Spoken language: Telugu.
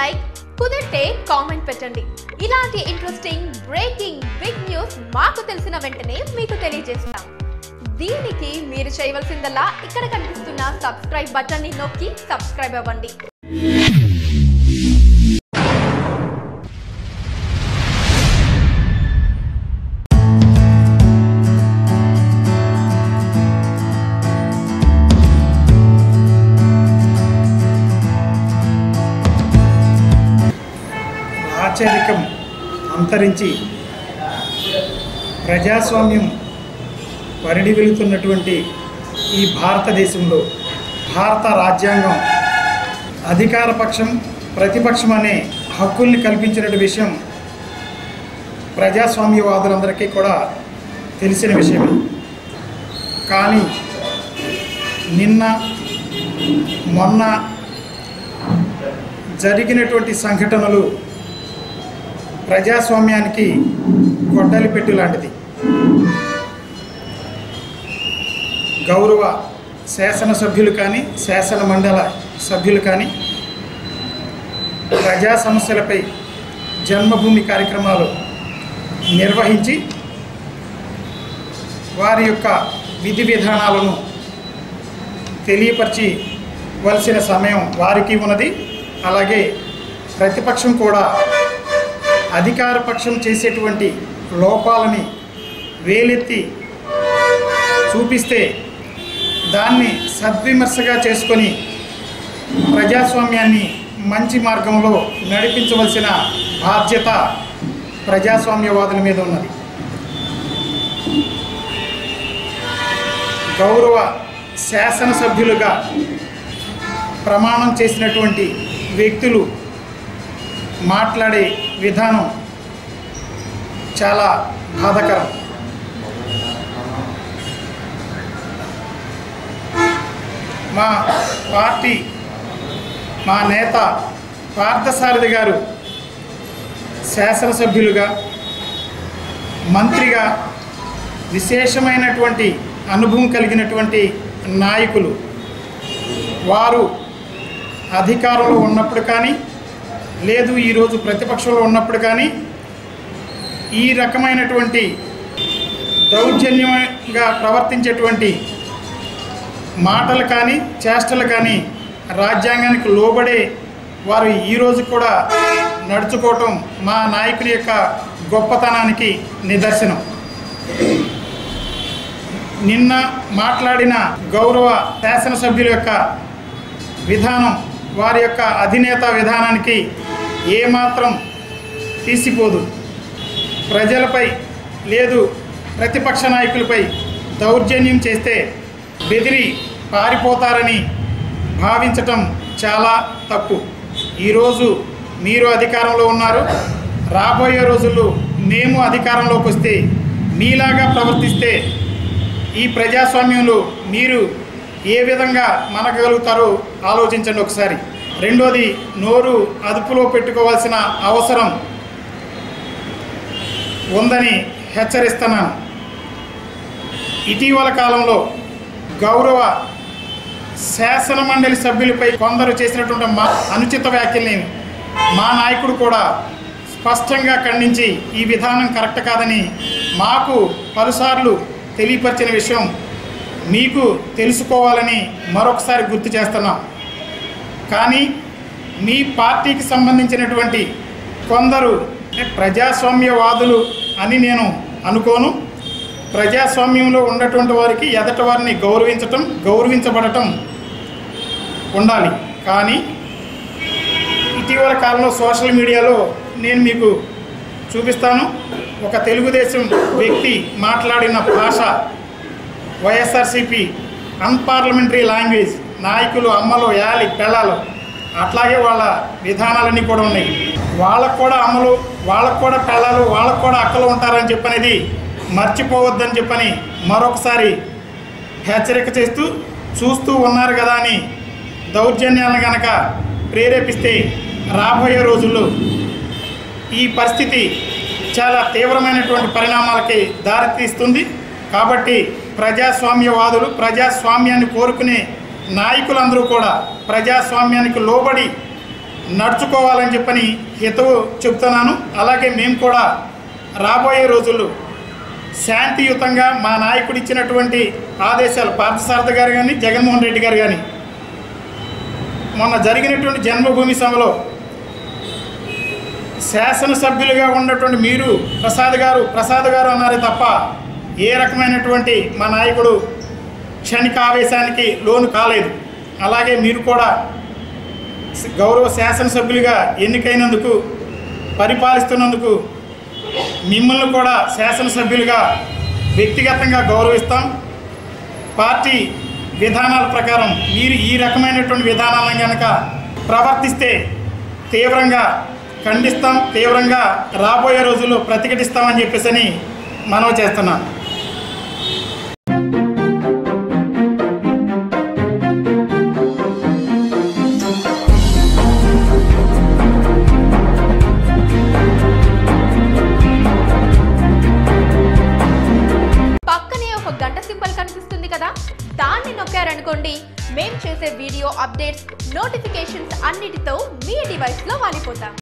లైక్ కుదిరితే కామెంట్ పెట్టండి. ఇలాంటి ఇంట్రెస్టింగ్ బ్రేకింగ్ బిగ్ న్యూస్ మాకు తెలిసిన వెంటనే మీకు తెలియజేస్తాం. దీనికి మీరు చేయవలసిందల్లా ఇక్కడ కనిపిస్తున్న సబ్స్క్రైబ్ బటన్ని నొక్కి సబ్స్క్రైబ్ అవ్వండి. రాచరికం అంతరించి ప్రజాస్వామ్యం పరిడి వెళుతున్నటువంటి ఈ భారతదేశంలో భారత రాజ్యాంగం అధికార పక్షం ప్రతిపక్షం అనే హక్కుల్ని కల్పించిన విషయం ప్రజాస్వామ్యవాదులందరికీ కూడా తెలిసిన విషయమే కానీ నిన్న మొన్న జరిగినటువంటి సంఘటనలు ప్రజాస్వామ్యానికి గొడ్డలి పెట్టు లాంటిది. గౌరవ శాసనసభ్యులు కానీ శాసన మండల సభ్యులు కానీ ప్రజా సమస్యలపై జన్మభూమి కార్యక్రమాలు నిర్వహించి వారి యొక్క విధి విధానాలను తెలియపరిచివలసిన సమయం వారికి ఉన్నది. అలాగే ప్రతిపక్షం కూడా అధికారపక్షం చేసేటువంటి లోపాలని వేలెత్తి చూపిస్తే దాన్ని సద్విమర్శగా చేసుకొని ప్రజాస్వామ్యాన్ని మంచి మార్గంలో నడిపించవలసిన బాధ్యత ప్రజాస్వామ్యవాదుల మీద ఉన్నది. గౌరవ శాసనసభ్యులుగా ప్రమాణం చేసినటువంటి వ్యక్తులు మాట్లాడే విధానం చాలా బాధకరం. మా పార్టీ మా నేత పార్థసారథి గారు శాసనసభ్యులుగా మంత్రిగా విశేషమైనటువంటి అనుభవం కలిగినటువంటి నాయకులు. వారు అధికారంలో ఉన్నప్పుడు కానీ లేదు ఈరోజు ప్రతిపక్షంలో ఉన్నప్పుడు కానీ ఈ రకమైనటువంటి దౌర్జన్యంగా ప్రవర్తించేటువంటి మాటలు కానీ చేష్టలు కానీ రాజ్యాంగానికి లోబడే వారు ఈరోజు కూడా నడుచుకోవటం మా నాయకుడి యొక్క గొప్పతనానికి నిదర్శనం. నిన్న మాట్లాడిన గౌరవ శాసనసభ్యుల యొక్క విధానం వారి యొక్క అధినేత విధానానికి ఏమాత్రం తీసిపోదు. ప్రజలపై లేదు ప్రతిపక్ష నాయకులపై దౌర్జన్యం చేస్తే బెదిరి పారిపోతారని భావించటం చాలా తప్పు. ఈరోజు మీరు అధికారంలో ఉన్నారు. రాబోయే రోజుల్లో మేము అధికారంలోకి వస్తే మీలాగా ప్రవర్తిస్తే ఈ ప్రజాస్వామ్యంలో మీరు ఏ విధంగా మనగలుగుతారో ఆలోచించండి ఒకసారి. రెండోది నోరు అదుపులో పెట్టుకోవాల్సిన అవసరం ఉందని హెచ్చరిస్తున్నాను. ఇటీవల కాలంలో గౌరవ శాసన మండలి సభ్యులపై కొందరు చేసినటువంటి మా అనుచిత వ్యాఖ్యల్ని మా నాయకుడు కూడా స్పష్టంగా ఖండించి ఈ విధానం కరెక్ట్ కాదని మాకు పలుసార్లు తెలియపరిచిన విషయం మీకు తెలుసుకోవాలని మరొకసారి గుర్తు చేస్తున్నాం. కానీ మీ పార్టీకి సంబంధించినటువంటి కొందరు ప్రజాస్వామ్యవాదులు అని నేను అనుకోను. ప్రజాస్వామ్యంలో ఉన్నటువంటి వారికి ఎదటి వారిని గౌరవించటం గౌరవించబడటం ఉండాలి. కానీ ఇటీవల కాలంలో సోషల్ మీడియాలో నేను మీకు చూపిస్తాను. ఒక తెలుగుదేశం వ్యక్తి మాట్లాడిన భాష వైఎస్ఆర్సిపి అన్పార్లమెంటరీ లాంగ్వేజ్ నాయకులు అమ్మలు యాలి పెళ్ళాలు. అట్లాగే వాళ్ళ విధానాలన్నీ కూడా ఉన్నాయి. వాళ్ళకు కూడా అమ్మలు వాళ్ళకు కూడా పెళ్ళాలు వాళ్ళకు కూడా అక్కలు ఉంటారని చెప్పనేది మర్చిపోవద్దని చెప్పని మరొకసారి హెచ్చరిక చేస్తూ చూస్తూ ఉన్నారు కదా అని దౌర్జన్యాలను కనుక ప్రేరేపిస్తే రాబోయే రోజుల్లో ఈ పరిస్థితి చాలా తీవ్రమైనటువంటి పరిణామాలకి దారితీస్తుంది. కాబట్టి ప్రజాస్వామ్యవాదులు ప్రజాస్వామ్యాన్ని కోరుకునే నాయకులందరూ కూడా ప్రజాస్వామ్యానికి లోబడి నడుచుకోవాలని చెప్పని హితవు చెప్తున్నాను అలాగే మేము కూడా రాబోయే రోజుల్లో శాంతియుతంగా మా నాయకుడు ఇచ్చినటువంటి ఆదేశాలు పార్థసారథ గారు కానీ జగన్మోహన్ రెడ్డి గారు కానీ మొన్న జరిగినటువంటి జన్మభూమి సభలో శాసనసభ్యులుగా ఉన్నటువంటి మీరు ప్రసాద్ గారు ప్రసాద్ గారు అన్నారే తప్ప ఏ రకమైనటువంటి మా నాయకుడు క్షణిక ఆవేశానికి లోను కాలేదు. అలాగే మీరు కూడా గౌరవ శాసనసభ్యులుగా ఎన్నికైనందుకు పరిపాలిస్తున్నందుకు మిమ్మల్ని కూడా శాసనసభ్యులుగా వ్యక్తిగతంగా గౌరవిస్తాం. పార్టీ విధానాల ప్రకారం మీరు ఈ రకమైనటువంటి విధానాలను కనుక ప్రవర్తిస్తే తీవ్రంగా ఖండిస్తాం తీవ్రంగా రాబోయే రోజుల్లో ప్రతిఘటిస్తామని చెప్పేసి మనవి చేస్తున్నాం దాన్ని నొక్కారనుకోండి మేం చేసే వీడియో అప్డేట్స్ నోటిఫికేషన్స్ అన్నిటితో మీ డివైస్లో వాలిపోతాం.